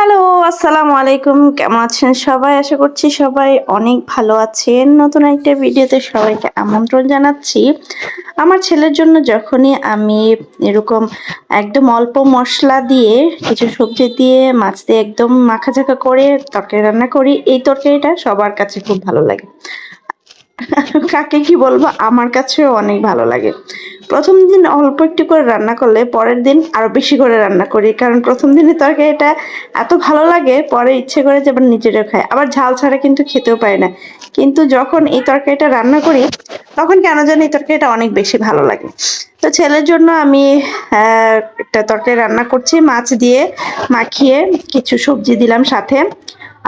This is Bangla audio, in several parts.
হ্যালো, আসসালামু আলাইকুম। কেমন আছেন সবাই? আশা করছি সবাই অনেক ভালো আছেন। নতুন একটা ভিডিওতে সবাইকে আমন্ত্রণ জানাচ্ছি। আমার ছেলের জন্য যখনই আমি এরকম একদম অল্প মশলা দিয়ে কিছু সবজি দিয়ে মাছ দিয়ে একদম মাখাঝাখা করে তরকারি রান্না করি, এই তরকারিটা সবার কাছে খুব ভালো লাগে। কাকে কি বলব? আমার কাছেও অনেক ভালো লাগে। প্রথম দিন অল্প একটু করে রান্না করলে পরের দিন আরও বেশি করে রান্না করি। কারণ প্রথম দিনে তরকারিটা এত ভালো লাগে, পরে ইচ্ছে করে যে আবার নিজেরও খাই। আবার ঝাল ছাড়া কিন্তু খেতেও পারি না। কিন্তু যখন এই তরকারিটা রান্না করি, তখন কেন জানি এই তরকারিটা অনেক বেশি ভালো লাগে। তো ছেলের জন্য আমি একটা তরকারি রান্না করছি। মাছ দিয়ে মাখিয়ে কিছু সবজি দিলাম সাথে।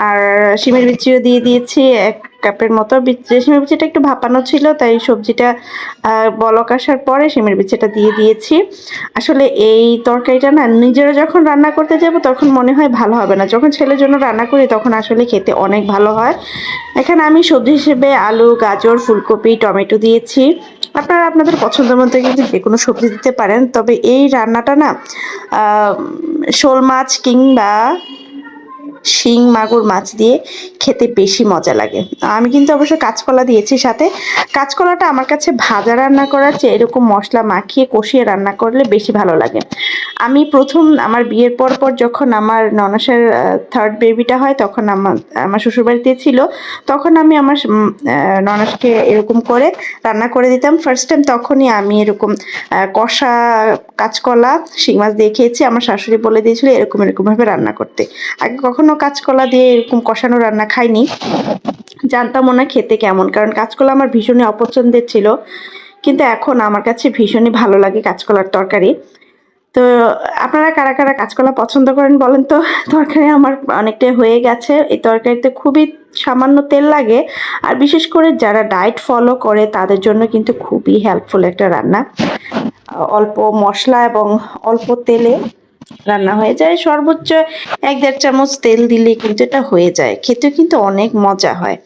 আর শিমের বিচিও দিয়ে দিয়েছি, এক কাপের মতো। শিমের বিচিটা একটু ভাপানো ছিল, তাই সবজিটা বলক আসার পরে শিমের বিচিটা দিয়ে দিয়েছি। আসলে এই তরকারিটা না, নিজেরা যখন রান্না করতে যাব, তখন মনে হয় ভালো হবে না। যখন ছেলের জন্য রান্না করি, তখন আসলে খেতে অনেক ভালো হয়। এখানে আমি সবজি হিসেবে আলু, গাজর, ফুলকপি, টমেটো দিয়েছি। আপনারা আপনাদের পছন্দ মতো কিন্তু যে কোনো সবজি দিতে পারেন। তবে এই রান্নাটা না শোল মাছ কিংবা শিং, মাগুর মাছ দিয়ে খেতে বেশি মজা লাগে। আমি কিন্তু অবশ্য কাঁচকলা দিয়েছি সাথে। কাঁচকলাটা আমার কাছে ভাজা রান্না করার চেয়ে এরকম মশলা মাখিয়ে কষিয়ে রান্না করলে বেশি ভালো লাগে। আমি প্রথম আমার বিয়ের পর পর যখন আমার ননাসের থার্ড বেবিটা হয় তখন আমার আমার শ্বশুরবাড়িতে ছিল, তখন আমি আমার ননাসকে এরকম করে রান্না করে দিতাম। ফার্স্ট টাইম তখনই আমি এরকম কষা কাঁচকলা, শিং মাছ দিয়ে খেয়েছি। আমার শাশুড়ি বলে দিয়েছিল এরকম, এরকমভাবে রান্না করতে। আগে কখনো কাঁচকলা দিয়ে এরকম কষানো রান্না খাইনি। জানতাম না খেতে কেমন, কারণ কাঁচকলা আমার ভীষণই অপছন্দের ছিল। কিন্তু এখন আমার কাছে ভীষণই ভালো লাগে কাঁচকলার তরকারি। তো আপনারা কারা কারা কাঁচকলা পছন্দ করেন বলেন তো? তরকারি আমার অনেকটাই হয়ে গেছে। এই তরকারিতে খুবই সামান্য তেল লাগে। আর বিশেষ করে যারা ডায়েট ফলো করে, তাদের জন্য কিন্তু খুবই হেল্পফুল একটা রান্না। অল্প মশলা এবং অল্প তেলে রান্না হয়ে যায়। সর্বোচ্চ এক দেড় চামচ তেল দিলে কিন্তু এটা হয়ে যায়। খেতেও কিন্তু অনেক মজা হয়।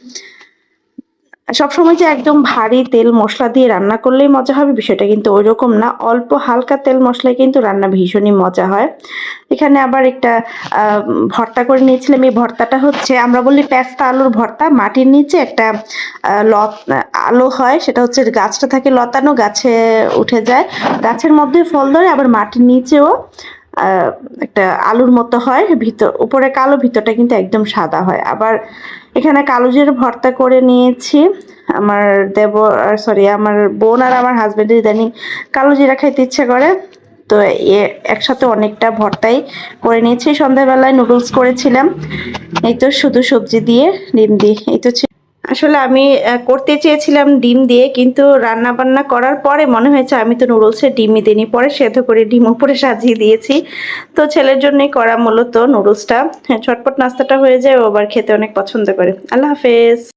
সবসময় যে একদম ভারী তেল মশলা দিয়ে রান্না করলেই মজা হবে বিষয়টা কিন্তু ওই রকম না। অল্প হালকা তেল মশলায় কিন্তু রান্না ভীষণই মজা হয়। এখানে আবার একটা ভর্তা করে নিয়েছিলাম। এই ভর্তাটা হচ্ছে, আমরা বলি পেস্তা আলুর ভর্তা। মাটির নিচে একটা লত আলো হয়। সেটা হচ্ছে গাছটা থাকে লতানো, গাছে উঠে যায়। গাছের মধ্যে ফল ধরে, আবার মাটির নিচেও একটা আলুর মতো হয়, ভিতর, উপরে কালো, ভিতরটা কিন্তু একদম সাদা হয়। আবার এখানে কালো জিরে ভর্তা করে নিয়েছি। আমার দেব সরি আমার বোন আর আমার হাজবেন্ডের ইদানিং কালো জিরা খাইতে ইচ্ছে করে। তো এ, একসাথে অনেকটা ভর্তাই করে নিয়েছি। সন্ধ্যাবেলায় নুডলস করেছিলাম। এই তো শুধু সবজি দিয়ে ডিম দিয়ে, এই তো। আসলে আমি করতে চেয়েছিলাম ডিম দিয়ে, কিন্তু রান্না বান্না করার পরে মনে হয়েছে আমি তো নুডলসে ডিমই দিইনি, পরে সেদ্ধ করে ডিম উপরে সাজিয়ে দিয়েছি। তো ছেলের জন্যই করা মূলত নুডলসটা। হ্যাঁ ঝটপট নাস্তাটা হয়ে যায়, ও আবার খেতে অনেক পছন্দ করে। আল্লাহ হাফেজ।